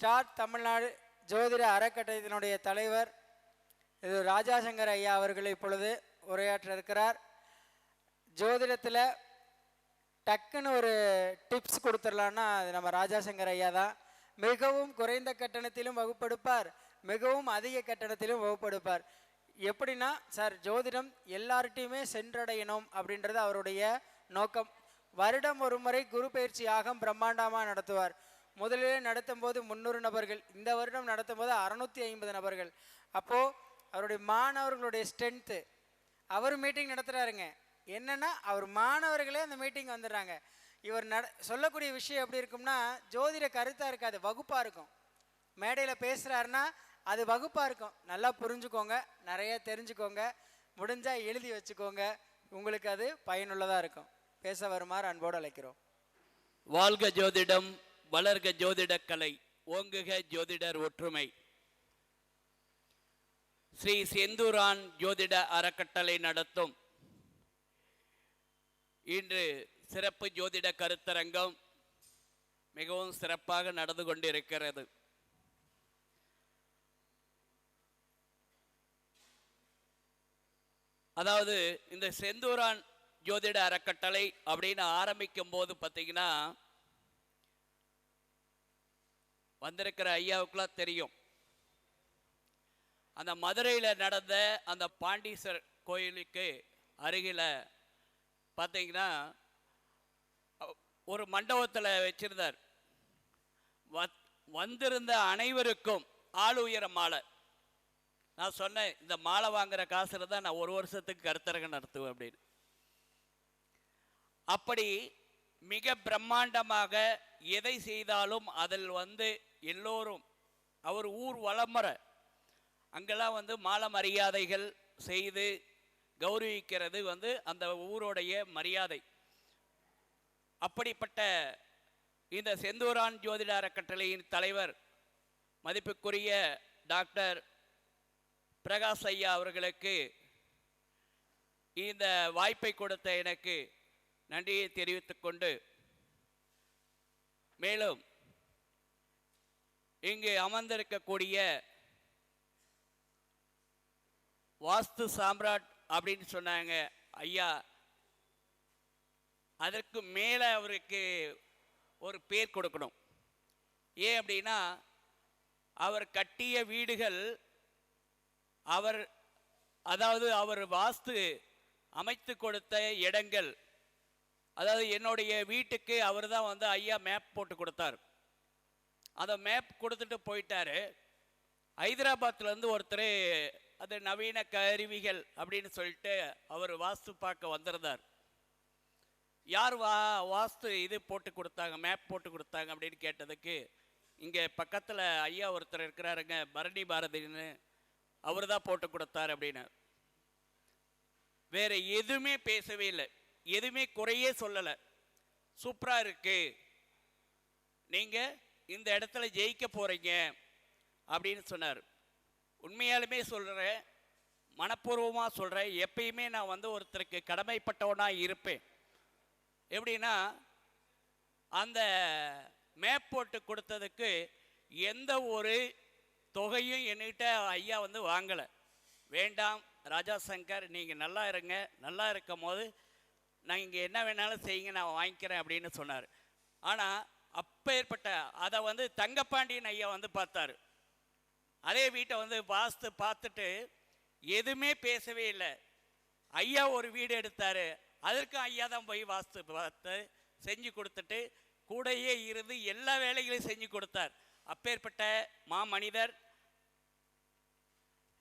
Start Tamil Nadu ஜோதிட அறக்கட்டளையினுடைய தலைவர் இது ராஜாசங்கர் ஐயா அவர்கள் இப்பொழுது உரையாற்ற இருக்கிறார் ஜோதிடத்தில் டக்குன்னு ஒரு டிப்ஸ் கொடுத்துடலான்னா அது நம்ம ராஜாசங்கர் ஐயா தான். மிகவும் குறைந்த கட்டணத்திலும் வகுப்படுப்பார். மிகவும் அதிக கட்டணத்திலும் வகுப்படுப்பார். எப்படின்னா சார் ஜோதிடம் எல்லார்ட்டையுமே சென்றடையணும் அப்படின்றது அவருடைய நோக்கம். வருடம் ஒரு முறை குரு பயிற்சி யாகம் பிரம்மாண்டமாக நடத்துவார். முதலிலே நடத்தும் போது முந்நூறு நபர்கள் இந்த வருடம் நடத்தும் போது அறநூற்றி ஐம்பது நபர்கள். அப்போது அவருடைய மாணவர்களுடைய ஸ்ட்ரென்த்து அவர் மீட்டிங் நடத்துகிறாருங்க என்னென்னா அவர் மாணவர்களே அந்த மீட்டிங் வந்துடுறாங்க. இவர் நட சொல்லக்கூடிய விஷயம் எப்படி இருக்கும்னா ஜோதிட கருத்தாக இருக்காது வகுப்பாக இருக்கும். மேடையில் பேசுகிறாருன்னா அது வகுப்பாக இருக்கும். நல்லா புரிஞ்சுக்கோங்க நிறைய தெரிஞ்சுக்கோங்க முடிஞ்சால் எழுதி வச்சுக்கோங்க உங்களுக்கு அது பயனுள்ளதாக இருக்கும். பேச வருமாறு அன்போடு அழைக்கிறோம். வாழ்க ஜோதிடம். வளர்க ஜோதிடக்கலை ஓங்குக ஜோதிடர் ஒற்றுமை. ஸ்ரீ செந்தூரான் ஜோதிட அறக்கட்டளை நடத்தும். இன்று சிறப்பு ஜோதிட கருத்தரங்கம் மிகவும் சிறப்பாக நடந்து கொண்டிருக்கிறது. அதாவது இந்த செந்தூரான் ஜோதிட அறக்கட்டளை அப்படின்னு ஆரம்பிக்கும் போது பார்த்தீங்கன்னா வந்திருக்கிற ஐயாவுக்குலாம் தெரியும். அந்த மதுரையில் நடந்த அந்த பாண்டீஸ்வர் கோயிலுக்கு அருகில் பார்த்தீங்கன்னா ஒரு மண்டபத்தில் வச்சிருந்தார். வத்- வந்திருந்த அனைவருக்கும் ஆள் உயர மாலை. நான் சொன்னேன் இந்த மாலை வாங்குற காசுல தான் நான் ஒரு வருஷத்துக்கு கருத்தரங்கம் நடத்துவேன் அப்படின்னு. அப்படி மிக பிரம்மாண்டமாக எதை செய்தாலும் அதில் வந்து எல்லோரும் அவர் ஊர் வளமர அங்கெல்லாம் வந்து மாலை மரியாதைகள் செய்து கௌரவிக்கிறது வந்து அந்த ஊருடைய மரியாதை. அப்படிப்பட்ட இந்த செந்தூரான் ஜோதிட அறக்கட்டளையின் தலைவர் மதிப்புக்குரிய டாக்டர் பிரகாஷ் ஐயா அவர்களுக்கு இந்த வாய்ப்பை கொடுத்த எனக்கு நன்றியை தெரிவித்துக்கொண்டு மேலும் இங்கு அமர்ந்திருக்கக்கூடிய வாஸ்து சாம்ராட் அப்படின்னு சொன்னாங்க. ஐயா அதற்கு மேலே அவருக்கு ஒரு பேர் கொடுக்கணும். ஏன் அப்படின்னா அவர் கட்டிய வீடுகள் அவர் அதாவது அவர் வாஸ்து அமைத்து கொடுத்த இடங்கள் அதாவது என்னுடைய வீட்டுக்கு அவர் தான் வந்து ஐயா மேப் போட்டு கொடுத்தார். அதை மேப் கொடுத்துட்டு போயிட்டாரு. ஹைதராபாத்லேருந்து ஒருத்தர் அது நவீன கருவிகள் அப்படின்னு சொல்லிட்டு அவர் வாஸ்து பார்க்க வந்திருந்தார். யார் வா வாஸ்து இது போட்டு கொடுத்தாங்க மேப் போட்டு கொடுத்தாங்க அப்படின்னு கேட்டதுக்கு இங்கே பக்கத்தில் ஐயா ஒருத்தர் இருக்கிறாருங்க பரணி பாரதின்னு அவர் தான் போட்டு கொடுத்தார் அப்படின்னு. வேற எதுவுமே பேசவே இல்லை. எதுவுமே குறையே சொல்லலை. சூப்பராக இருக்குது நீங்கள் இந்த இடத்துல ஜெயிக்க போகிறீங்க அப்படின்னு சொன்னார். உண்மையாலுமே சொல்கிறேன் மனப்பூர்வமாக சொல்கிறேன் எப்பயுமே நான் வந்து ஒருத்தருக்கு கடமைப்பட்டவனாக இருப்பேன். எப்படின்னா அந்த மேப் போட்டு கொடுத்ததுக்கு எந்த ஒரு தொகையும் என்கிட்ட ஐயா வந்து வாங்கலை. வேண்டாம் ராஜா சங்கர் நீங்கள் நல்லா இருங்க நல்லா இருக்கும் போது நான் இங்கே என்ன வேணாலும் செய்யுங்க நான் வாங்கிக்கிறேன் அப்படின்னு சொன்னார். ஆனால் அப்பேற்பட்ட அதை வந்து தங்கப்பாண்டியன் ஐயா வந்து பார்த்தாரு. அதே வீட்டை வந்து வாஸ்து பார்த்துட்டு எதுவுமே பேசவே இல்லை. ஐயா ஒரு வீடு எடுத்தார். அதற்கும் ஐயா தான் போய் வாஸ்து பார்த்து செஞ்சு கொடுத்துட்டு கூடயே இருந்து எல்லா வேலைகளையும் செஞ்சு கொடுத்தார். அப்பேற்பட்ட மாமனிதர்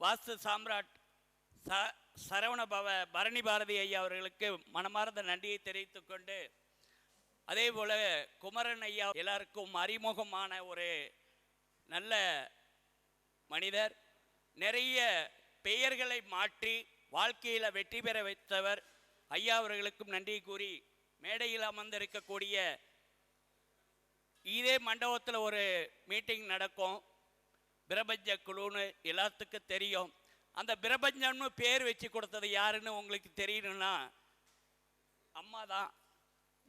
வாஸ்து சாம்ராட் ச சரவண பவ பரணி பாரதி ஐயா அவர்களுக்கு மனமார்ந்த நன்றியை தெரிவித்துக்கொண்டு அதே போல குமரன் ஐயா எல்லாருக்கும் அறிமுகமான ஒரு நல்ல மனிதர் நிறைய பெயர்களை மாற்றி வாழ்க்கையில் வெற்றி பெற வைத்தவர் ஐயா அவர்களுக்கும் நன்றி கூறி மேடையில் அமர்ந்திருக்கக்கூடிய இதே மண்டபத்தில் ஒரு மீட்டிங் நடக்கும். பிரபஞ்ச குழுன்னு எல்லாத்துக்கும் தெரியும். அந்த பிரபஞ்சம்னு பேர் வச்சு கொடுத்தது யாருன்னு உங்களுக்கு தெரியணும்னா அம்மா தான்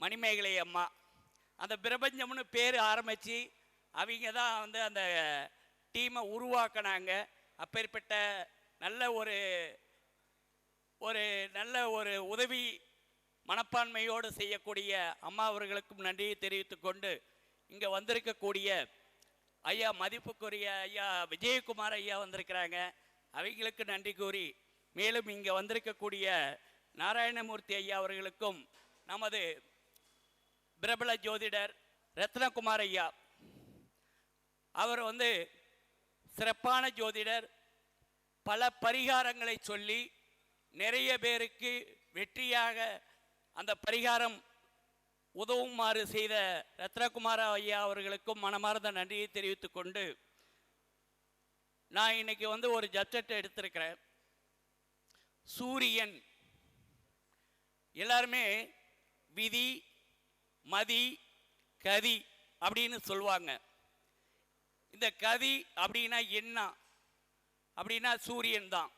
மணிமேகலை அம்மா. அந்த பிரபஞ்சம்னு பேர் ஆரம்பித்து அவங்க தான் வந்து அந்த டீமை உருவாக்குனாங்க. அப்பேற்பட்ட நல்ல ஒரு ஒரு நல்ல ஒரு உதவி மனப்பான்மையோடு செய்யக்கூடிய அம்மா அவர்களுக்கும் நன்றியை தெரிவித்து கொண்டு இங்கே வந்திருக்கக்கூடிய ஐயா மதிப்புக்குரிய ஐயா விஜயகுமார் ஐயா வந்திருக்கிறாங்க. அவங்களுக்கு நன்றி கூறி மேலும் இங்கே வந்திருக்கக்கூடிய நாராயணமூர்த்தி ஐயா அவர்களுக்கும் நமது பிரபல ஜோதிடர் ரத்னகுமார் ஐயா அவர் வந்து சிறப்பான ஜோதிடர். பல பரிகாரங்களை சொல்லி நிறைய பேருக்கு வெற்றியாக அந்த பரிகாரம் உதவுமாறு செய்த ரத்னகுமார ஐயா அவர்களுக்கும் மனமார்ந்த நன்றியை தெரிவித்து கொண்டு நான் இன்னைக்கு வந்து ஒரு ஜப்ஜெக்ட் எடுத்திருக்கிறேன். சூரியன். எல்லாருமே விதி மதி கதி அப்படின்னு சொல்லுவாங்க. இந்த கதி அப்படின்னா என்ன? அப்படின்னா சூரியன் தான்.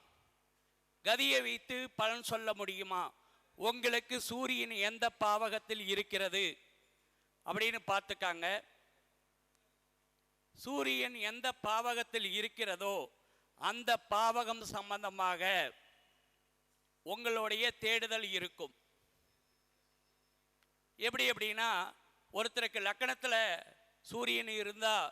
கதியை வைத்து பலன் சொல்ல முடியுமா? உங்களுக்கு சூரியன் எந்த பாவகத்தில் இருக்கிறது? அப்படின்னு பார்த்துக்காங்க. சூரியன் எந்த பாவகத்தில் இருக்கிறதோ அந்த பாவகம் சம்பந்தமாக உங்களுடைய தேடுதல் இருக்கும். எப்படி எப்படின்னா ஒருத்தருக்கு லக்கணத்தில் சூரியன் இருந்தால்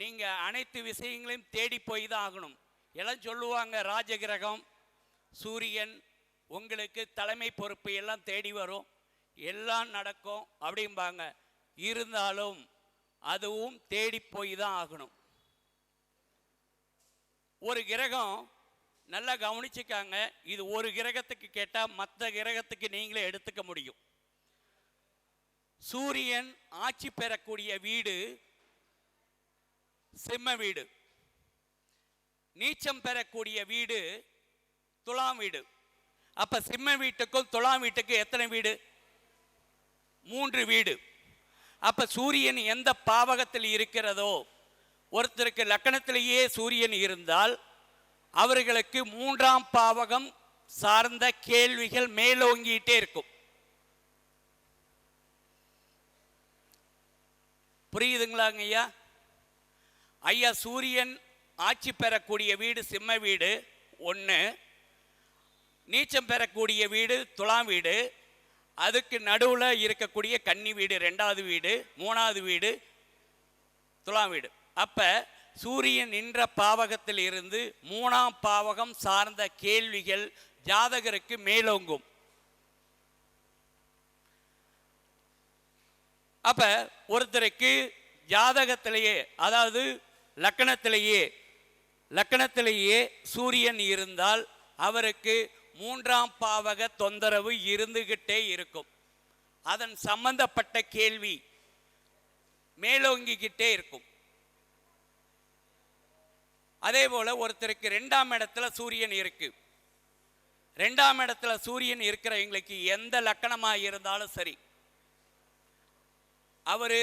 நீங்கள் அனைத்து விஷயங்களையும் தேடி போய் தான் ஆகணும். எல்லாம் சொல்லுவாங்க ராஜகிரகம் சூரியன் உங்களுக்கு தலைமை பொறுப்பு எல்லாம் தேடி வரும். எல்லாம் நடக்கும் அப்படிம்பாங்க. இருந்தாலும் அதுவும் தேடி போய் தான் ஆகணும். ஒரு கிரகம் நல்லா கவனிச்சுக்காங்க. இது ஒரு கிரகத்துக்கு கேட்டால் மற்ற கிரகத்துக்கு நீங்களே எடுத்துக்க முடியும். சூரியன் ஆட்சி பெறக்கூடிய வீடு சிம்ம வீடு. நீச்சம் பெறக்கூடிய வீடு துலாம் வீடு. அப்ப சிம்ம வீட்டுக்கும் துலாம் வீட்டுக்கும் எத்தனை வீடு? மூன்று வீடு. அப்ப சூரியன் எந்த பாவகத்தில் இருக்கிறதோ ஒருத்தருக்கு லக்கணத்திலேயே சூரியன் இருந்தால் அவர்களுக்கு மூன்றாம் பாவகம் சார்ந்த கேள்விகள் மேலோங்கிட்டே இருக்கும். புரியுதுங்களாங்க ஐயா ஐயா சூரியன் ஆட்சி பெறக்கூடிய வீடு சிம்ம வீடு ஒன்று நீச்சம் பெறக்கூடிய வீடு துலாம் வீடு. அதுக்கு நடுவில் இருக்கக்கூடிய கன்னி வீடு ரெண்டாவது வீடு மூணாவது வீடு துலாம் வீடு. அப்போ சூரியன் நின்ற பாவகத்தில் இருந்து மூணாம் பாவகம் சார்ந்த கேள்விகள் ஜாதகருக்கு மேலோங்கும். அப்ப ஒருத்தருக்கு ஜாதகத்திலேயே அதாவது லக்கணத்திலேயே லக்கணத்திலேயே சூரியன் இருந்தால் அவருக்கு மூன்றாம் பாவக தொந்தரவு இருந்துகிட்டே இருக்கும். அதன் சம்பந்தப்பட்ட கேள்வி மேலோங்கிக்கிட்டே இருக்கும். அதே போல ஒருத்தருக்கு ரெண்டாம் இடத்துல சூரியன் இருக்கு. ரெண்டாம் இடத்துல சூரியன் இருக்கிறவங்களுக்கு எந்த லக்கணமா இருந்தாலும் சரி அவர்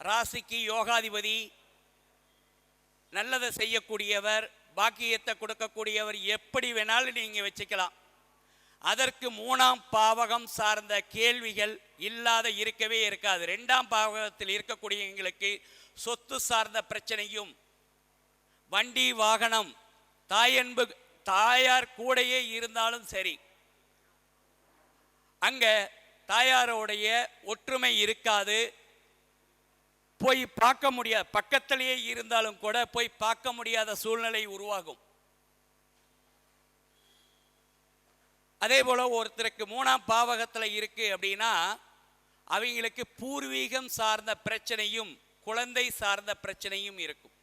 ராசிக்கு யோகாதிபதி நல்லதை செய்யக்கூடியவர் பாக்கியத்தை கொடுக்கக்கூடியவர் எப்படி வேணாலும் நீங்க வச்சுக்கலாம். அதற்கு மூணாம் பாவகம் சார்ந்த கேள்விகள் இல்லாத இருக்கவே இருக்காது. ரெண்டாம் பாவகத்தில் இருக்கக்கூடியவங்களுக்கு சொத்து சார்ந்த பிரச்சனையும் வண்டி வாகனம் தாயன்பு தாயார் கூடையே இருந்தாலும் சரி அங்க தாயாரோடைய ஒற்றுமை இருக்காது. போய் பார்க்க முடியாது பக்கத்திலேயே இருந்தாலும் கூட போய் பார்க்க முடியாத சூழ்நிலை உருவாகும். அதே போல ஒருத்தருக்கு மூணாம் பாவகத்தில் இருக்கு அப்படின்னா அவங்களுக்கு பூர்வீகம் சார்ந்த பிரச்சனையும் குழந்தை சார்ந்த பிரச்சனையும் இருக்கும்.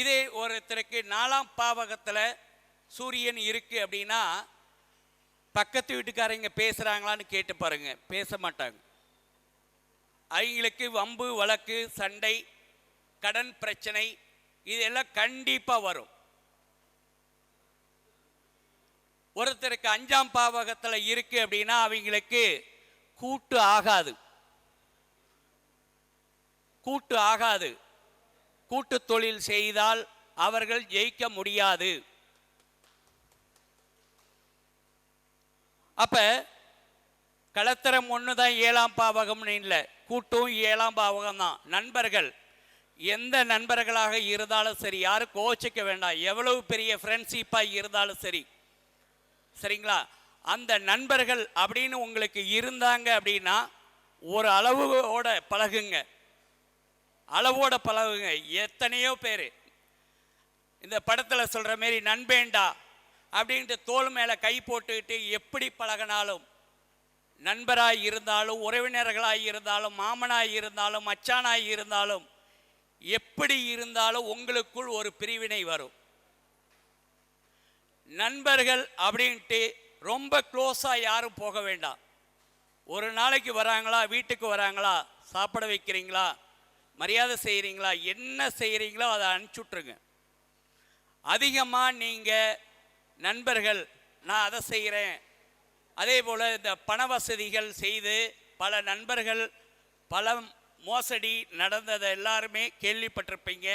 இதே ஒருத்தருக்கு நாலாம் பாவகத்தில் சூரியன் இருக்கு அப்படின்னா பக்கத்து வீட்டுக்காரங்க பேசுகிறாங்களான்னு கேட்டு பாருங்க. பேச மாட்டாங்க. அவங்களுக்கு வம்பு வழக்கு சண்டை கடன் பிரச்சனை இதெல்லாம் கண்டிப்பாக வரும். ஒருத்தருக்கு அஞ்சாம் பாவகத்தில் இருக்கு அப்படின்னா அவங்களுக்கு கூட்டு ஆகாது. கூட்டு ஆகாது. கூட்டு தொழில் செய்தால் அவர்கள் ஜெயிக்க முடியாது. அப்ப கலத்தரம் ஒன்று தான் ஏழாம் பாவகம்னு இல்லை. கூட்டும் ஏழாம் பாவகம் தான் நண்பர்கள். எந்த நண்பர்களாக இருந்தாலும் சரி யாரும் கோச்சிக்க வேண்டாம். எவ்வளவு பெரிய ஃப்ரெண்ட்ஷிப்பாக இருந்தாலும் சரி. சரிங்களா? அந்த நண்பர்கள் அப்படின்னு உங்களுக்கு இருந்தாங்க அப்படின்னா ஒரு அளவோட பழகுங்க. அளவோட பழகுங்க. எத்தனையோ பேர். இந்த படத்தில் சொல்கிற மாரி நண்பேண்டா அப்படின்ட்டு தோள் மேலே கை போட்டுக்கிட்டு எப்படி பழகினாலும் நண்பராய் இருந்தாலும் உறவினர்களாய் இருந்தாலும் மாமனாய் இருந்தாலும் மச்சானாய் இருந்தாலும் எப்படி இருந்தாலும் உங்களுக்குள் ஒரு பிரிவினை வரும். நண்பர்கள் அப்படின்ட்டு ரொம்ப க்ளோஸாக யாரும் போக வேண்டாம். ஒரு நாளைக்கு வராங்களா வீட்டுக்கு வராங்களா சாப்பிட வைக்கிறீங்களா மரியாதை செய்கிறீங்களா என்ன செய்கிறீங்களோ அதை அனுப்பிச்சுட்ருங்க. அதிகமாக நீங்கள் நண்பர்கள் நான் அதை செய்கிறேன். அதே போல் இந்த பண வசதிகள் செய்து பல நண்பர்கள் பல மோசடி நடந்ததை எல்லாருமே கேள்விப்பட்டிருப்பீங்க.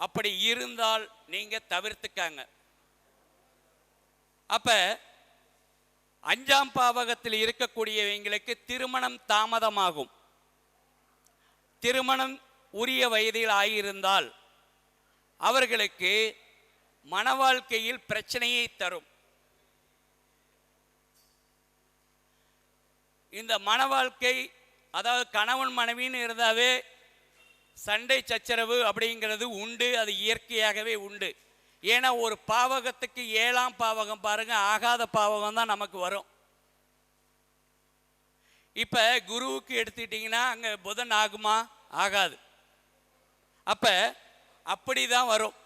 அப்படி இருந்தால் நீங்கள் தவிர்த்துக்காங்க. அப்போ அஞ்சாம் பாவகத்தில் இருக்கக்கூடியவங்களுக்கு திருமணம் தாமதமாகும். திருமணம் உரிய வயதில் ஆகியிருந்தால் அவர்களுக்கு மன வாழ்க்கையில் பிரச்சனையை தரும். இந்த மன வாழ்க்கை அதாவது கணவன் மனைவின்னு இருந்தாவே சண்டை சச்சரவு அப்படிங்கிறது உண்டு அது இயற்கையாகவே உண்டு. ஏன்னா ஒரு பாவகத்துக்கு ஏழாம் பாவகம் பாருங்க ஆகாத பாவகம் தான் நமக்கு வரும். இப்போ குருவுக்கு எடுத்துக்கிட்டிங்கன்னா அங்கே புதன் ஆகுமா? ஆகாது. அப்போ அப்படி தான் வரும்.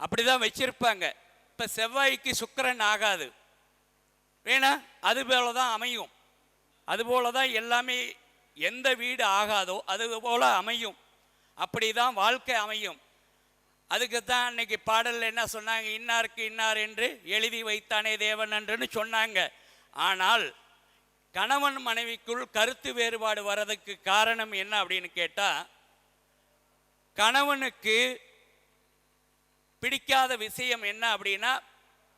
அப்படி தான் வச்சிருப்பாங்க. இப்போ செவ்வாய்க்கு சுக்கரன் ஆகாது. வேணா அது போல தான் அமையும். அதுபோல தான் எல்லாமே எந்த வீடு ஆகாதோ அது போல அமையும். அப்படி தான் வாழ்க்கை அமையும். அதுக்கு தான் அன்னைக்கு பாடலில் என்ன சொன்னாங்க? இன்னாருக்கு இன்னார் என்று எழுதி வைத்தானே தேவன் என்றுன்னு சொன்னாங்க. ஆனால் கணவன் மனைவிக்குள் கருத்து வேறுபாடு வர்றதுக்கு காரணம் என்ன அப்படின்னு கேட்டால் கணவனுக்கு பிடிக்காத விஷயம் என்ன அப்படின்னா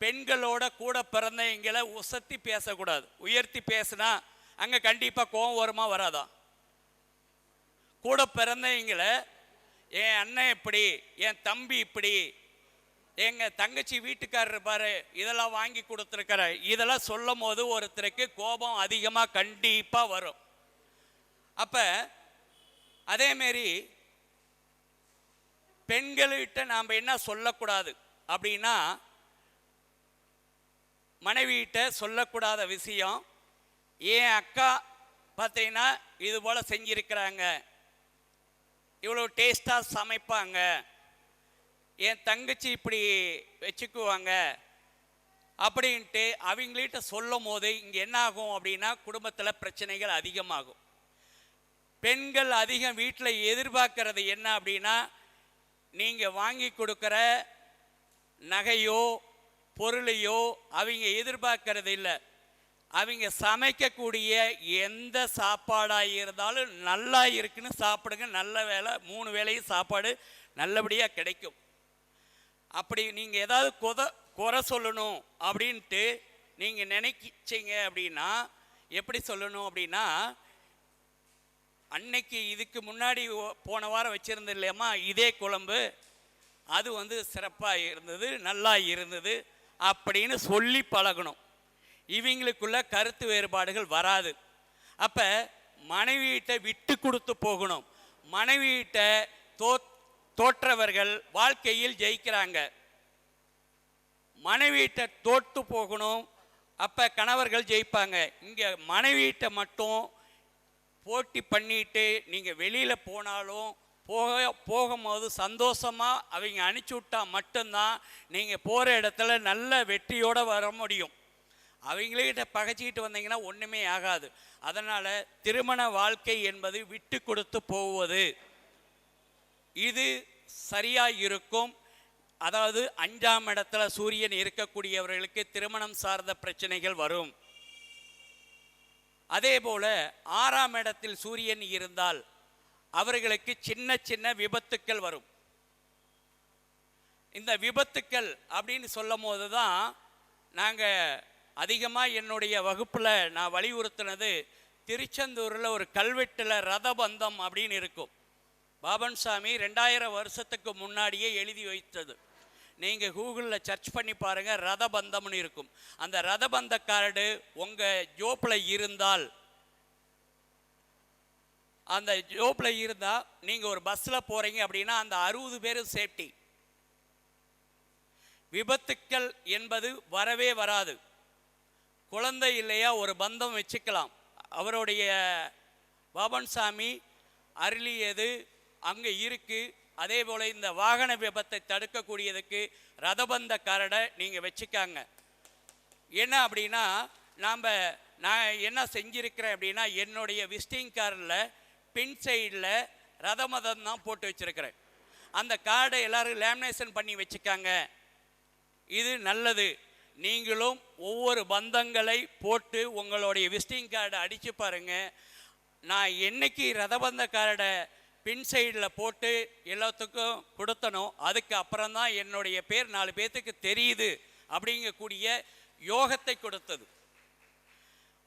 பெண்களோட கூட பிறந்தவங்களை உசத்தி பேசக்கூடாது. உயர்த்தி பேசுனா அங்கே கண்டிப்பாக கோபம் வருமா வராதா? கூட பிறந்தவங்களை என் அண்ணன் இப்படி என் தம்பி இப்படி எங்கள் தங்கச்சி வீட்டுக்காரர் பாரு இதெல்லாம் வாங்கி கொடுத்துருக்காரு இதெல்லாம் சொல்லும் போது ஒருத்தருக்கு கோபம் அதிகமாக கண்டிப்பாக வரும். அப்போ அதேமாரி பெண்கள்கிட்ட நாம் என்ன சொல்லக்கூடாது அப்படின்னா மனைவிகிட்ட சொல்லக்கூடாத விஷயம் என் அக்கா பார்த்தீங்கன்னா இது போல் செஞ்சிருக்கிறாங்க. இவ்வளோ டேஸ்ட்டாக சமைப்பாங்க. என் தங்கச்சி இப்படி வச்சுக்குவாங்க. அப்படின்ட்டு அவங்கள்ட்ட சொல்லும் போது இங்கே என்ன ஆகும் அப்படின்னா குடும்பத்தில் பிரச்சனைகள் அதிகமாகும். பெண்கள் அதிகம் வீட்டில் எதிர்பார்க்கறது என்ன அப்படின்னா நீங்கள் வாங்கி கொடுக்குற நகையோ பொருளையோ அவங்க எதிர்பார்க்கறது இல்லை. அவங்க சமைக்கக்கூடிய எந்த சாப்பாடாக இருந்தாலும் நல்லா இருக்குன்னு சாப்பிடுங்க. நல்ல வேலை மூணு வேளையும் சாப்பாடு நல்லபடியாக கிடைக்கும். அப்படி நீங்கள் ஏதாவது கொத குறை சொல்லணும் அப்படின்ட்டு நீங்கள் நினைக்கிச்சீங்க அப்படின்னா எப்படி சொல்லணும் அப்படின்னா அன்னைக்கு இதுக்கு முன்னாடி போன வாரம் வச்சுருந்தது இல்லையம்மா இதே குழம்பு. அது வந்து சிறப்பாக இருந்தது நல்லா இருந்தது அப்படின்னு சொல்லி பழகணும். இவங்களுக்குள்ள கருத்து வேறுபாடுகள் வராது. அப்போ மனைவியிட்ட விட்டு கொடுத்து போகணும். மனைவியிட்ட தோ தோற்றவர்கள் வாழ்க்கையில் ஜெயிக்கிறாங்க. மனைவியிட்ட தோற்று போகணும். அப்போ கணவர்கள் ஜெயிப்பாங்க. இங்கே மனைவியிட்ட மட்டும் போட்டி பண்ணிட்டு நீங்கள் வெளியில் போனாலும் போக போகும்போது சந்தோஷமாக அவங்க அனுப்பிச்சி விட்டா மட்டும்தான் நீங்கள் போகிற இடத்துல நல்ல வெற்றியோடு வர முடியும். அவங்கள்கிட்ட பகைச்சிக்கிட்டு வந்தீங்கன்னா ஒன்றுமே ஆகாது. அதனால் திருமண வாழ்க்கை என்பது விட்டு கொடுத்து போவது. இது சரியாக இருக்கும். அதாவது அஞ்சாம் இடத்துல சூரியன் இருக்கக்கூடியவர்களுக்கு திருமணம் சார்ந்த பிரச்சனைகள் வரும். அதே போல ஆறாம் இடத்தில் சூரியன் இருந்தால் அவர்களுக்கு சின்ன சின்ன விபத்துக்கள் வரும். இந்த விபத்துக்கள் அப்படின்னு சொல்லும் போது தான் நாங்கள் அதிகமாக என்னுடைய வகுப்பில் நான் வலியுறுத்தினது திருச்செந்தூரில் ஒரு கல்வெட்டில் ரதபந்தம் அப்படின்னு இருக்கும். பாபன் சாமி ரெண்டாயிரம் வருஷத்துக்கு முன்னாடியே எழுதி வைத்தது. நீங்கள் கூகுளில் சர்ச் பண்ணி பாருங்கள் ரதபந்தம்னு இருக்கும். அந்த ரதபந்த கார்டு உங்கள் ஜோப்பில் இருந்தால் அந்த ஜோப்பில் இருந்தால் நீங்கள் ஒரு பஸ்ஸில் போகிறீங்க அப்படின்னா அந்த அறுபது பேரும் சேஃப்டி விபத்துக்கள் என்பது வரவே வராது. குழந்தை இல்லையா ஒரு பந்தம் வச்சுக்கலாம். அவருடைய பாபன் சாமி அருளியது அங்கே இருக்கு. அதே போல் இந்த வாகன விபத்தை தடுக்கக்கூடியதுக்கு ரதபந்த கரடை நீங்கள் வச்சுக்காங்க. என்ன அப்படின்னா நாம் நான் என்ன செஞ்சுருக்கிறேன் அப்படின்னா என்னுடைய விசிட்டிங் கார்டில் பின் சைடில் ரதமதம் தான் போட்டு வச்சிருக்கிறேன். அந்த கார்டை எல்லோரும் லேமினேஷன் பண்ணி வச்சுக்காங்க. இது நல்லது. நீங்களும் ஒவ்வொரு பந்தங்களை போட்டு உங்களுடைய விசிட்டிங் கார்டை அடித்து பாருங்க. நான் என்னைக்கு ரதபந்த கார்டை பின் சைடில் போட்டு எல்லாத்துக்கும் கொடுத்தனோ அதுக்கு அப்புறம் தான் என்னுடைய பேர் நாலு பேர்த்துக்கு தெரியுது அப்படிங்கக்கூடிய யோகத்தை கொடுத்தது.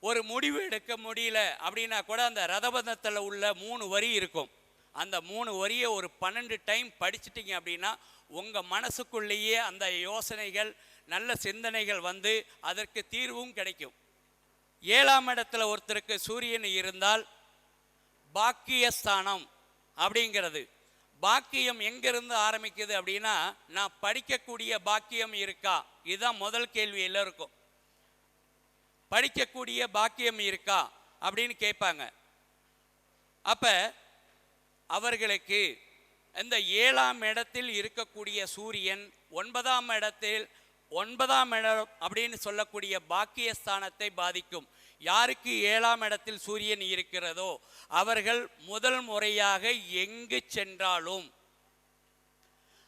ஒரு முடிவு எடுக்க முடியல அப்படின்னா கூட அந்த ரதபந்தத்தில் உள்ள மூணு வரி இருக்கும். அந்த மூணு வரியை ஒரு பன்னெண்டு டைம் படிச்சிட்டிங்க அப்படின்னா உங்கள் மனசுக்குள்ளேயே அந்த யோசனைகள் நல்ல சிந்தனைகள் வந்து அதற்கு தீர்வும் கிடைக்கும். ஏழாம் இடத்துல ஒருத்தருக்கு சூரியன் இருந்தால் பாக்கியஸ்தானம். அப்படிங்கிறது. பாக்கியம் எங்கேருந்து ஆரம்பிக்குது அப்படின்னா நான் படிக்கக்கூடிய பாக்கியம் இருக்கா? இதுதான் முதல் கேள்வி எல்லோருக்கும். படிக்கக்கூடிய பாக்கியம் இருக்கா? அப்படின்னு கேட்பாங்க. அப்போ அவர்களுக்கு இந்த ஏழாம் இடத்தில் இருக்கக்கூடிய சூரியன் ஒன்பதாம் இடத்தில் ஒன்பதாம் இடம் அப்படின்னு சொல்லக்கூடிய பாக்கியஸ்தானத்தை பாதிக்கும். யாருக்கு ஏழாம் இடத்தில் சூரியன் இருக்கிறதோ அவர்கள் முதல் முறையாக எங்கு சென்றாலும்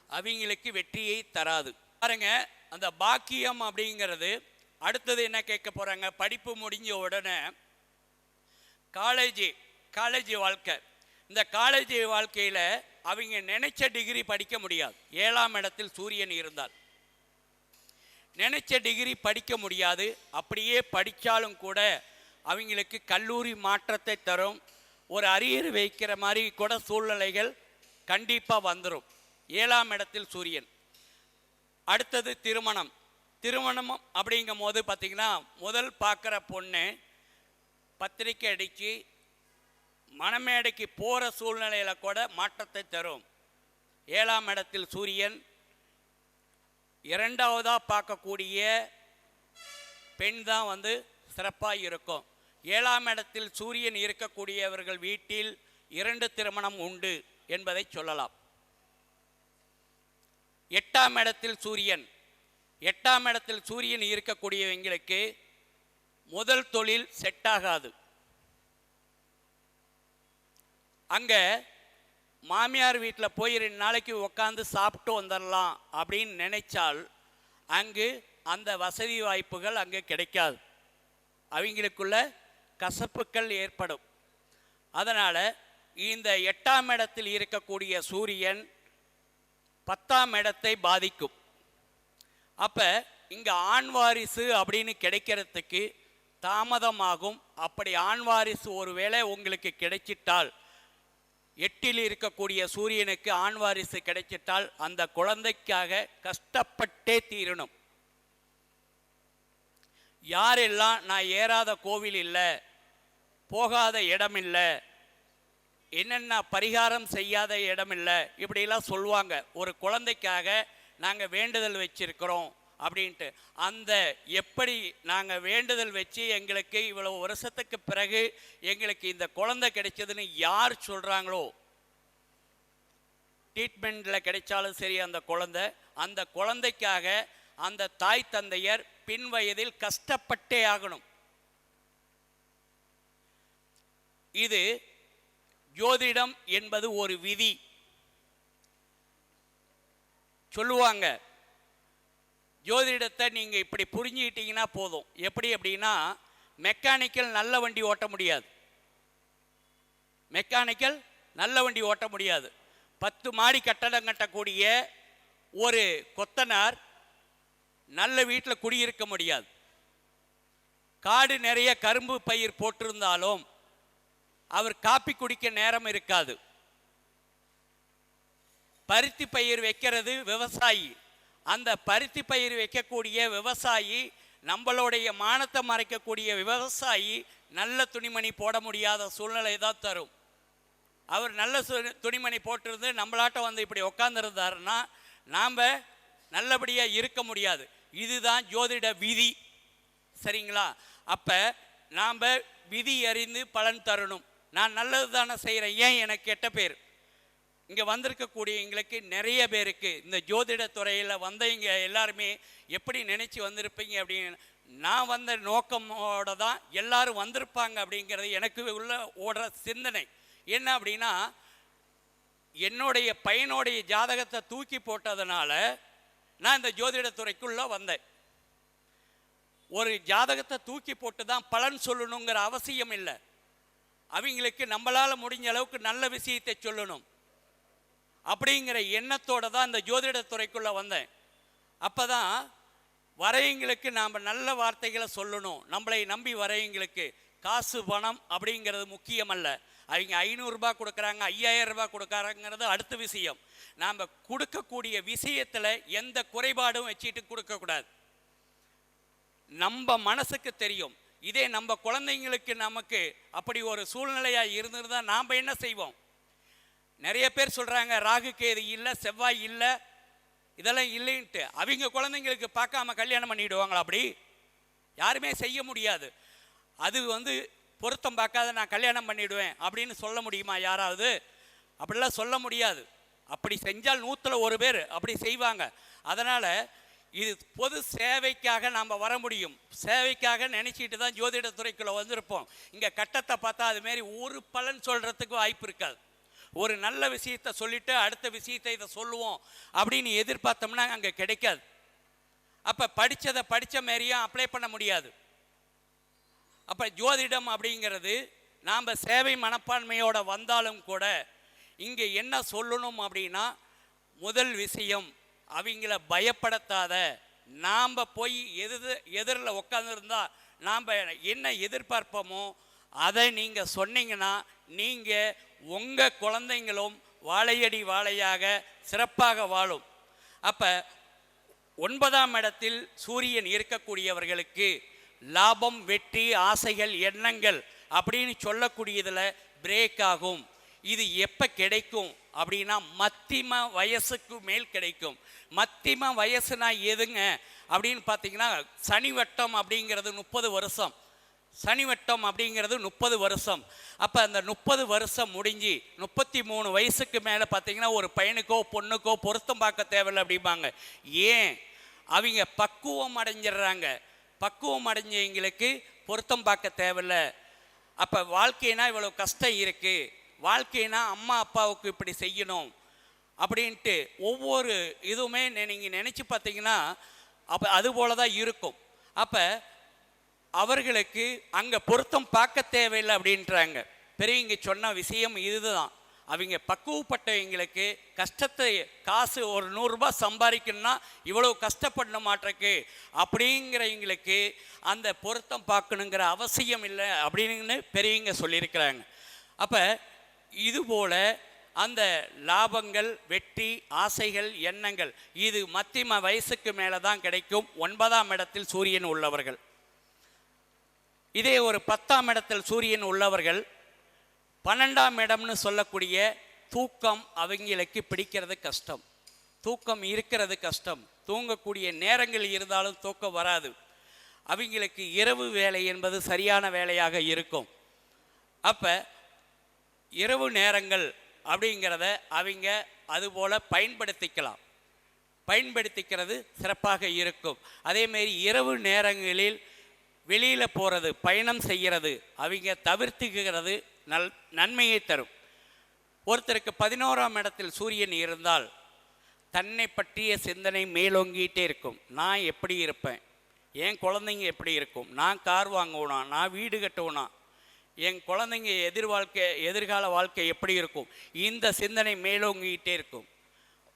அவங்களுக்கு வெற்றியை தராது. பாருங்க அந்த பாக்கியம் அப்படிங்கிறது அடுத்தது என்ன கேட்க போறாங்க? படிப்பு முடிஞ்ச உடனே காலேஜ் காலேஜ் வாழ்க்கை. இந்த காலேஜ் வாழ்க்கையில் அவங்க நினைச்ச டிகிரி படிக்க முடியாது. ஏழாம் இடத்தில் சூரியன் இருந்தால். நினைச்ச டிகிரி படிக்க முடியாது. அப்படியே படித்தாலும் கூட அவங்களுக்கு கல்லூரி மாற்றத்தை தரும். ஒரு அரியர் வைக்கிற மாதிரி கூட சூழ்நிலைகள் கண்டிப்பாக வந்துடும் ஏழாம் இடத்தில் சூரியன். அடுத்தது திருமணம். திருமணம் அப்படிங்கும் போது பார்த்திங்கன்னா முதல் பார்க்குற பொண்ணு பத்திரிக்கை அடித்து மணமேடைக்கு போகிற சூழ்நிலையில் கூட மாற்றத்தை தரும். ஏழாம் இடத்தில் சூரியன் இரண்டாவதாக பார்க்கக்கூடிய பெண் தான் வந்து சிறப்பாக இருக்கும். ஏழாம் இடத்தில் சூரியன் இருக்கக்கூடியவர்கள் வீட்டில் இரண்டு திருமணம் உண்டு என்பதை சொல்லலாம். எட்டாம் இடத்தில் சூரியன். எட்டாம் இடத்தில் சூரியன் இருக்கக்கூடியவங்களுக்கு முதல் தொழில் செட் ஆகாது அங்கே மாமியார் வீட்டில் போய் ரெண்டு நாளைக்கு உட்காந்து சாப்பிட்டு வந்துடலாம் அப்படின்னு நினைச்சால் அங்கு அந்த வசதி வாய்ப்புகள் அங்கே கிடைக்காது. அவங்களுக்குள்ள கசப்புக்கள் ஏற்படும். அதனால் இந்த எட்டாம் இடத்தில் இருக்கக்கூடிய சூரியன் பத்தாம் இடத்தை பாதிக்கும். அப்போ இங்கே ஆண் வாரிசு அப்படின்னு கிடைக்கிறதுக்கு தாமதமாகும். அப்படி ஆண் வாரிசு ஒருவேளை உங்களுக்கு கிடைச்சிட்டால் எட்டில் இருக்கக்கூடிய சூரியனுக்கு ஆண் வாரிசு கிடைச்சிட்டால் அந்த குழந்தைக்காக கஷ்டப்பட்டே தீரணும். யாரெல்லாம் நான் ஏறாத கோவில் இல்லை போகாத இடம் இல்லை என்னென்ன பரிகாரம் செய்யாத இடம் இல்லை இப்படிலாம் சொல்லுவாங்க. ஒரு குழந்தைக்காக நாங்கள் வேண்டுதல் வச்சிருக்கிறோம். அப்படின்ட்டு. அந்த எப்படி நாங்கள் வேண்டுதல் வச்சு எங்களுக்கு இவ்வளவு வருஷத்துக்கு பிறகு எங்களுக்கு இந்த குழந்தை கிடைச்சதுன்னு யார் சொல்கிறாங்களோ ட்ரீட்மெண்ட்டில் கிடைச்சாலும் சரி அந்த குழந்தை. அந்த குழந்தைக்காக அந்த தாய் தந்தையர் பின் வயதில் கஷ்டப்பட்டே ஆகணும். இது ஜோதிடம் என்பது ஒரு விதி. சொல்லுவாங்க ஜோதிடத்தை நீங்கள் இப்படி புரிஞ்சுக்கிட்டீங்கன்னா போதும். எப்படி அப்படின்னா மெக்கானிக்கல் நல்ல வண்டி ஓட்ட முடியாது. மெக்கானிக்கல் நல்ல வண்டி ஓட்ட முடியாது. பத்து மாடி கட்டடம் கட்டக்கூடிய ஒரு கொத்தனார் நல்ல வீட்டில் குடியிருக்க முடியாது. காடு நிறைய கரும்பு பயிர் போட்டிருந்தாலும் அவர் காப்பி குடிக்க நேரம் இருக்காது. பருத்தி பயிர் வைக்கிறது விவசாயி. அந்த பருத்தி பயிர் வைக்கக்கூடிய விவசாயி நம்மளுடைய மானத்தை மறைக்கக்கூடிய விவசாயி நல்ல துணிமணி போட முடியாத சூழ்நிலை தான் தரும். அவர் நல்ல சு- துணிமணி போட்டிருந்து நம்மளாட்டம் வந்து இப்படி உட்காந்துருந்தாருன்னா நாம் நல்லபடியாக இருக்க முடியாது. இதுதான் ஜோதிட விதி. சரிங்களா? அப்போ நாம் விதி அறிந்து பலன் தரணும். நான் நல்லது தானே செய்கிறேன் ஏன் எனக்கு கெட்ட பேர்? இங்கே வந்திருக்கக்கூடிய எங்களுக்கு நிறைய பேருக்கு இந்த ஜோதிட துறையில் வந்தவங்க எல்லாருமே எப்படி நினச்சி வந்திருப்பீங்க அப்படின்னு நான் வந்த நோக்கமோட தான் எல்லாரும் வந்திருப்பாங்க அப்படிங்கிறது எனக்கு உள்ள ஓடுற சிந்தனை. என்ன அப்படின்னா என்னுடைய பையனுடைய ஜாதகத்தை தூக்கி போட்டதுனால நான் இந்த ஜோதிட துறைக்குள்ளே வந்தேன். ஒரு ஜாதகத்தை தூக்கி போட்டு தான் பலன் சொல்லணுங்கிற அவசியம் இல்லை. அவங்களுக்கு நம்மளால் முடிஞ்ச அளவுக்கு நல்ல விஷயத்தை சொல்லணும். அப்படிங்கிற எண்ணத்தோடு தான் இந்த ஜோதிட துறைக்குள்ளே வந்தேன். அப்போ தான் வரையங்களுக்கு நாம் நல்ல வார்த்தைகளை சொல்லணும். நம்மளை நம்பி வரையங்களுக்கு காசு பணம் அப்படிங்கிறது முக்கியமல்ல. அவங்க ஐநூறுரூபா கொடுக்குறாங்க ஐயாயிரம் ரூபாய் கொடுக்குறாங்கிறது அடுத்த விஷயம். நாம் கொடுக்கக்கூடிய விஷயத்தில் எந்த குறைபாடும் வச்சுட்டு கொடுக்கக்கூடாது நம்ம மனசுக்கு தெரியும். இதே நம்ம குழந்தைங்களுக்கு நமக்கு அப்படி ஒரு சூழ்நிலையாக இருந்திருந்தா நாம் என்ன செய்வோம்? நிறைய பேர் சொல்கிறாங்க ராகு கேது இல்லை செவ்வாய் இல்லை இதெல்லாம் இல்லைன்ட்டு. அவங்க குழந்தைங்களுக்கு பார்க்காம கல்யாணம் பண்ணிவிடுவாங்களா அப்படி? யாருமே செய்ய முடியாது. அது வந்து பொருத்தம் பார்க்காத நான் கல்யாணம் பண்ணிவிடுவேன் அப்படின்னு சொல்ல முடியுமா யாராவது? அப்படிலாம் சொல்ல முடியாது. அப்படி செஞ்சால் நூற்றில் ஒரு பேர் அப்படி செய்வாங்க. அதனால் இது பொது சேவைக்காக நாம் வர முடியும். சேவைக்காக நினச்சிட்டு தான் ஜோதிடத்துறைக்குள்ளே வந்திருப்போம். இங்கே கட்டத்தை பார்த்தா அதுமாரி ஒரு பலன் சொல்கிறதுக்கு வாய்ப்பு இருக்காது. ஒரு நல்ல விஷயத்த சொல்லிட்டு அடுத்த விஷயத்தை இதை சொல்லுவோம் அப்படின்னு எதிர்பார்த்தோம்னா அங்கே கிடைக்காது. அப்போ படித்ததை படித்த மாரியும் அப்ளை பண்ண முடியாது. அப்போ ஜோதிடம் அப்படிங்கிறது நாம் சேவை மனப்பான்மையோட வந்தாலும் கூட இங்கே என்ன சொல்லணும் அப்படின்னா முதல் விஷயம் அவங்கள பயப்படுத்தாத நாம் போய் எது எதிரில் உட்காந்துருந்தா நாம் என்ன எதிர்பார்ப்போமோ அதை நீங்கள் சொன்னீங்கன்னா நீங்கள் உங்கள் குழந்தைங்களும் வாழையடி வாழையாக சிறப்பாக வாழும். அப்போ ஒன்பதாம் இடத்தில் சூரியன் இருக்கக்கூடியவர்களுக்கு லாபம் வெற்றி ஆசைகள் எண்ணங்கள் அப்படின்னு சொல்லக்கூடியதில் பிரேக் ஆகும். இது எப்போ கிடைக்கும் அப்படின்னா மத்திம வயசுக்கு மேல் கிடைக்கும். மத்திம வயசுனா எதுங்க அப்படின்னு பார்த்தீங்கன்னா சனி வட்டம் அப்படிங்கிறது முப்பது வருஷம். சனி வட்டம் அப்படிங்கிறது முப்பது வருஷம். அப்போ அந்த முப்பது வருஷம் முடிஞ்சு முப்பத்தி மூணு வயசுக்கு மேலே பார்த்தீங்கன்னா ஒரு பையனுக்கோ பொண்ணுக்கோ பொருத்தம் பார்க்க தேவையில்லை அப்படிம்பாங்க. ஏன்? அவங்க பக்குவம் அடைஞ்சிடுறாங்க. பக்குவம் அடைஞ்சவங்களுக்கு பொருத்தம் பார்க்க தேவையில்ல. அப்போ வாழ்க்கைனா இவ்வளோ கஷ்டம் இருக்குது வாழ்க்கைனா அம்மா அப்பாவுக்கு இப்படி செய்யணும் அப்படின்ட்டு ஒவ்வொரு இதுவுமே நீங்கள் நினச்சி பார்த்தீங்கன்னா அப்போ அது போல தான் இருக்கும். அப்போ அவர்களுக்கு அங்கே பொருத்தம் பார்க்க தேவையில்லை அப்படின்றாங்க. பெரியவங்க சொன்ன விஷயம் இதுதான். அவங்க பக்குவப்பட்டவங்களுக்கு கஷ்டத்தை காசு ஒரு நூறுரூபா சம்பாதிக்கணும்னா இவ்வளோ கஷ்டப்பட மாட்டிருக்கு. அப்படிங்கிறவங்களுக்கு அந்த பொருத்தம் பார்க்கணுங்கிற அவசியம் இல்லை அப்படின்னு பெரியவங்க சொல்லியிருக்கிறாங்க. அப்போ இதுபோல் அந்த லாபங்கள் வெற்றி ஆசைகள் எண்ணங்கள் இது மத்திம வயசுக்கு மேலே தான் கிடைக்கும். ஒன்பதாம் இடத்தில் சூரியன் உள்ளவர்கள். இதே ஒரு பத்தாம் இடத்தில் சூரியன் உள்ளவர்கள் பன்னெண்டாம் இடம்னு சொல்லக்கூடிய தூக்கம் அவங்களுக்கு பிடிக்கிறது கஷ்டம். தூக்கம் இருக்கிறது கஷ்டம். தூங்கக்கூடிய நேரங்கள் இருந்தாலும் தூக்கம் வராது. அவங்களுக்கு இரவு வேலை என்பது சரியான வேலையாக இருக்கும். அப்போ இரவு நேரங்கள் அப்படிங்கிறத அவங்க அதுபோல் பயன்படுத்திக்கலாம். பயன்படுத்திக்கிறது சிறப்பாக இருக்கும். அதேமாரி இரவு நேரங்களில் வெளியில் போகிறது பயணம் செய்கிறது அவங்க தவிர்த்துக்கிறது நல் நன்மையை தரும். ஒருத்தருக்கு பதினோராம் இடத்தில் சூரியன் இருந்தால் தன்னை பற்றிய சிந்தனை மேலோங்கிட்டே இருக்கும். நான் எப்படி இருப்பேன்? என் குழந்தைங்க எப்படி இருக்கும்? நான் கார் வாங்குவனா? நான் வீடு கட்டுவனா? என் குழந்தைங்க எதிர் வாழ்க்கை எதிர்கால வாழ்க்கை எப்படி இருக்கும்? இந்த சிந்தனை மேலோங்கிட்டே இருக்கும்.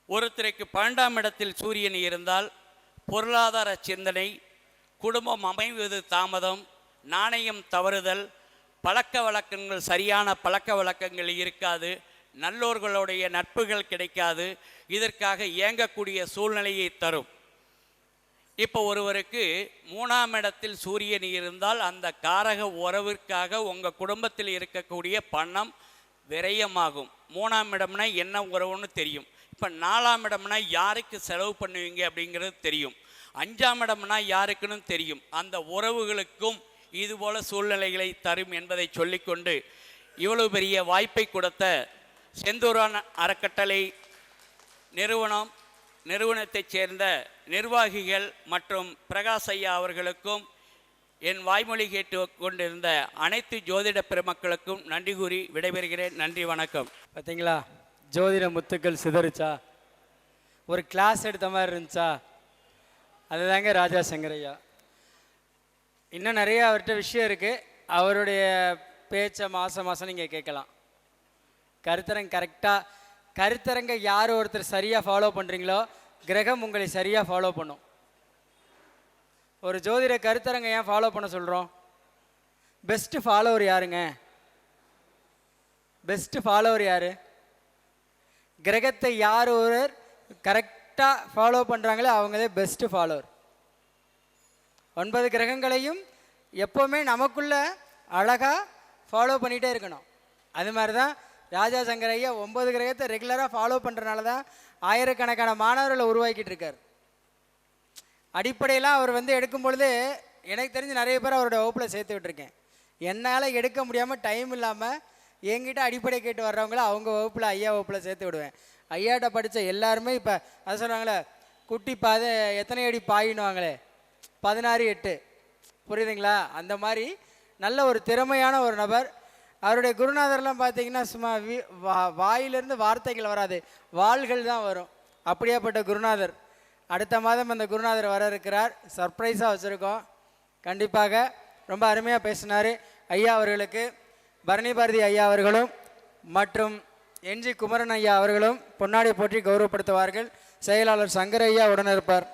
ஒருத்தருக்கு பன்னெண்டாம் இடத்தில் சூரியன் இருந்தால் பொருளாதார சிந்தனை குடும்பம் அமைவது தாமதம் நாணயம் தவறுதல் பழக்க வழக்கங்கள் சரியான பழக்க வழக்கங்கள் இருக்காது நல்லோர்களுடைய நட்புகள் கிடைக்காது இதற்காக இயங்கக்கூடிய சூழ்நிலையை தரும். இப்போ ஒருவருக்கு மூணாம் இடத்தில் சூரியன் இருந்தால் அந்த காரக உறவிற்காக உங்கள் குடும்பத்தில் இருக்கக்கூடிய பணம் விரயமாகும். மூணாம் இடம்னா என்ன உறவுன்னு தெரியும். இப்போ நாலாம் இடம்னா யாருக்கு செலவு பண்ணுவீங்க அப்படிங்கிறது தெரியும். அஞ்சாம் இடம்னா யாருக்குன்னு தெரியும். அந்த உறவுகளுக்கும் இதுபோல சூழ்நிலைகளை தரும் என்பதை சொல்லிக்கொண்டு இவ்வளவு பெரிய வாய்ப்பை கொடுத்த செந்தூரான் அறக்கட்டளை நிறுவனம் நிறுவனத்தைச் சேர்ந்த நிர்வாகிகள் மற்றும் பிரகாஷ் ஐயா அவர்களுக்கும் என் வாய்மொழி கேட்டு கொண்டிருந்த அனைத்து ஜோதிட பெருமக்களுக்கும் நன்றி கூறி விடைபெறுகிறேன். நன்றி வணக்கம். பார்த்தீங்களா ஜோதிட முத்துக்கள் சிதறிச்சா? ஒரு கிளாஸ் எடுத்த மாதிரி இருந்துச்சா? அதுதாங்க ராஜா சங்கரையா. இன்னும் நிறைய அவர்கிட்ட விஷயம் இருக்குது அவருடைய பேச்சை மாதம் மாதம் நீங்கள் கேட்கலாம். கருத்தரங்க கரெக்டாக கருத்தரங்க யார் ஒருத்தர் சரியாக ஃபாலோ பண்ணுறீங்களோ கிரகம் உங்களை சரியாக ஃபாலோ பண்ணும். ஒரு ஜோதிட கருத்தரங்க ஏன் ஃபாலோ பண்ண சொல்கிறோம் பெஸ்ட்டு ஃபாலோவர் யாருங்க? பெஸ்ட்டு ஃபாலோவர் யார்? கிரகத்தை யார் ஒருவர் கரெக்டாக ஃபாலோ பண்ணுறாங்களே அவங்களே பெஸ்ட்டு ஃபாலோவர் ஒன்பது கிரகங்களையும் எப்போவுமே நமக்குள்ளே அழகாக ஃபாலோ பண்ணிகிட்டே இருக்கணும். அது மாதிரி தான் ராஜா சங்கர் ஐயா ஒன்பது கிரகத்தை ரெகுலராக ஃபாலோ பண்ணுறனால தான் ஆயிரக்கணக்கான மாணவர்களை உருவாக்கிட்டு இருக்கார். அடிப்படையில் அவர் வந்து எடுக்கும் பொழுது எனக்கு தெரிஞ்சு நிறைய பேர் அவரோட வகுப்பில் சேர்த்து விட்டுருக்கேன் என்னால் எடுக்க முடியாமல் டைம் இல்லாமல் என்கிட்ட அடிப்படை கேட்டு வர்றவங்கள அவங்க வகுப்பில் ஐயா வகுப்பில் சேர்த்து விடுவேன். ஐயாட்ட படித்த எல்லாருமே இப்போ அது சொல்கிறாங்களே குட்டி பாத எத்தனை அடி பாயினுவாங்களே பதினாறு எட்டு. புரியுதுங்களா? அந்த மாதிரி நல்ல ஒரு திறமையான ஒரு நபர். அவருடைய குருநாதர்லாம் பார்த்தீங்கன்னா சும்மா வி வா வாயிலிருந்து வார்த்தைகள் வராது. வாள்கள் தான் வரும். அப்படியாப்பட்ட குருநாதர். அடுத்த மாதம் அந்த குருநாதர் வர இருக்கிறார். சர்ப்ரைஸாக வச்சுருக்கோம். கண்டிப்பாக ரொம்ப அருமையாக பேசினார் ஐயா அவர்களுக்கு. பரணி பாரதி ஐயா அவர்களும் மற்றும் என்ஜி குமரன் ஐயா அவர்களும் பொன்னாடி போற்றி கௌரவப்படுத்துவார்கள். செயலாளர் சங்கரையா உடனிருப்பார். உடன் இருப்பார்